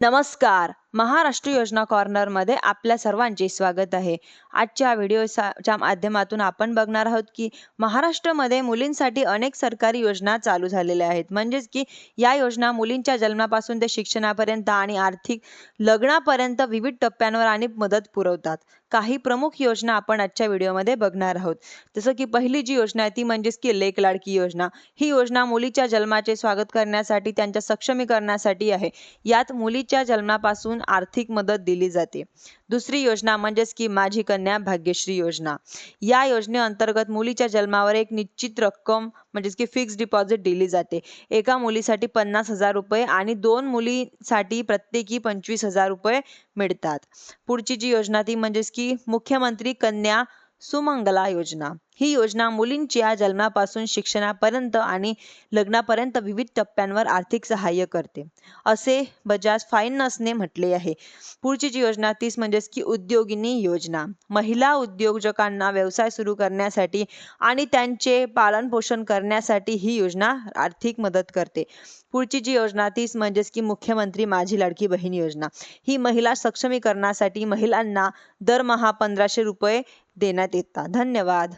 नमस्कार महाराष्ट्र योजना कॉर्नरमध्ये आपल्या सर्वांचे स्वागत आहे. आजच्या व्हिडिओच्या माध्यमातून आपण बघणार आहोत की महाराष्ट्रामध्ये मुलींसाठी अनेक सरकारी योजना चालू झालेल्या आहेत. म्हणजेच की या योजना मुलींच्या जन्मापासून ते शिक्षणापर्यंत आणि आर्थिक लग्नापर्यंत विविध टप्प्यांवर आणि मदत पुरवतात. काही प्रमुख योजना आपण आजच्या व्हिडिओमध्ये बघणार आहोत. जसं की पहिली जी योजना आहे ती म्हणजेच की लेक लाडकी योजना. ही योजना मुलीच्या जन्माचे स्वागत करण्यासाठी त्यांच्या सक्षमीकरणासाठी आहे. यात मुलीच्या जन्मापासून आर्थिक मदत दिली जाते. दुसरी योजना म्हणजेच की माझी कन्या भाग्यश्री योजना. या योजनेअंतर्गत मुलीच्या जन्मावर एक निश्चित रक्कम म्हणजेच की फिक्स डिपॉझिट दिली जाते. एका मुलीसाठी पन्नास हजार रुपये आणि दोन मुलीसाठी प्रत्येकी पंचवीस हजार रुपये मिळतात. पुढची जी योजना ती म्हणजेच की मुख्यमंत्री कन्या सुमंगला योजना. ही योजना मुलींच्या जन्मापासून शिक्षणापर्यंत आणि लग्नापर्यंत विविध टप्प्यांवर आर्थिक सहाय्य करते. असे बजाज फायनान्सने म्हटले आहे. पुढची जी योजना तीस म्हणजेच की उद्योगिनी योजना. महिला उद्योजकांना व्यवसाय सुरू करण्यासाठी आणि त्यांचे पालनपोषण करण्यासाठी ही योजना आर्थिक मदत करते. पुढची जी योजना तीस म्हणजेच की मुख्यमंत्री माझी लाडकी बहीण योजना. ही महिला सक्षमीकरणासाठी महिलांना दरमहा पंधराशे रुपये देण्यात येतात. धन्यवाद.